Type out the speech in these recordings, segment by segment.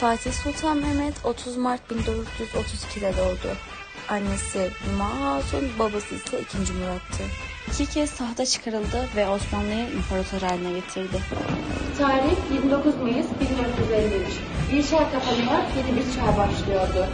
Fatih Sultan Mehmet 30 Mart 1432'de doğdu. Annesi Hüma Hatun, babası ise 2. Murat'tı. İki kez tahta çıkarıldı ve Osmanlı'yı imparator haline getirdi. Tarih 29 Mayıs 1453. Bir çağ kapanıyor, yeni bir çağ başlıyordu.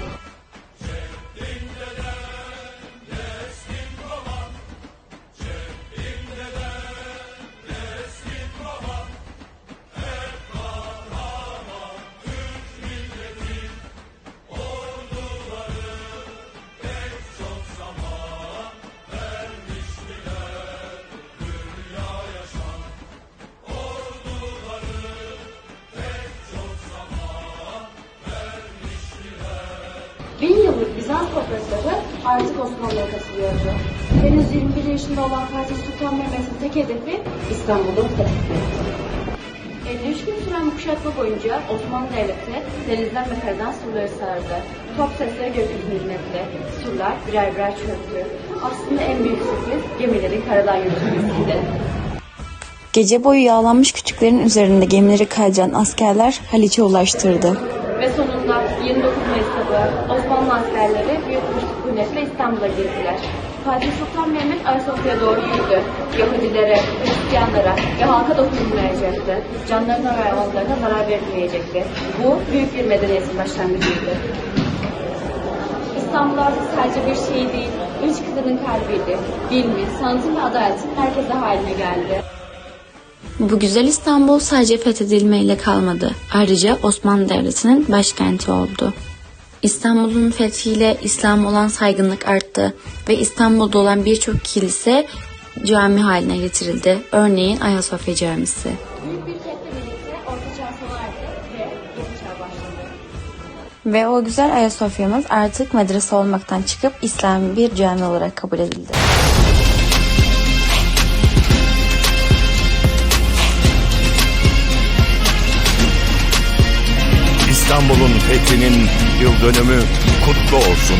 Bin yıllık Bizans toprakları artık Osmanlı'ya katılıyordu. Henüz 21 yaşında olan Fatih Sultan Mehmet'in tek hedefi İstanbul'un fethi. 53 gün süren bu kuşatma boyunca Osmanlı Devleti denizden ve karadan surları sardı. Top sesleri gökyüzünü inletti. Surlar birer birer çöktü. Aslında en büyük sürpriz gemilerin karadan yürütülmesiydi. Gece boyu yağlanmış kütüklerin üzerinde gemileri kaydıran askerler Haliç'e ulaştırdı. Ve sonunda 29 Mayıs Osmanlı askerleri büyük bir sükunetle İstanbul'a girdiler. Fatih Sultan Mehmet Ayasofya'ya doğru yürüdü. Yahudilere, Hristiyanlara ve halka dokunulmayacaktı. Canlarına ve mallarına zarar verilmeyecekti. Bu büyük bir medeniyetin başlangıcıydı. İstanbul artık sadece bir şey değil, üç kıtanın kalbiydi. Bilmin, sanatın ve adaletin herkese haline geldi. Bu güzel İstanbul sadece fethedilmeyle kalmadı. Ayrıca Osmanlı Devleti'nin başkenti oldu. İstanbul'un fethiyle İslam olan saygınlık arttı ve İstanbul'da olan birçok kilise cami haline getirildi. Örneğin Ayasofya Camisi. Büyük bir fethle birlikte Orta Çağ sona erdi ve Yeni Çağ başladı. Ve o güzel Ayasofya'mız artık medrese olmaktan çıkıp İslami bir cami olarak kabul edildi. İstanbul'un fethinin yıl dönümü kutlu olsun.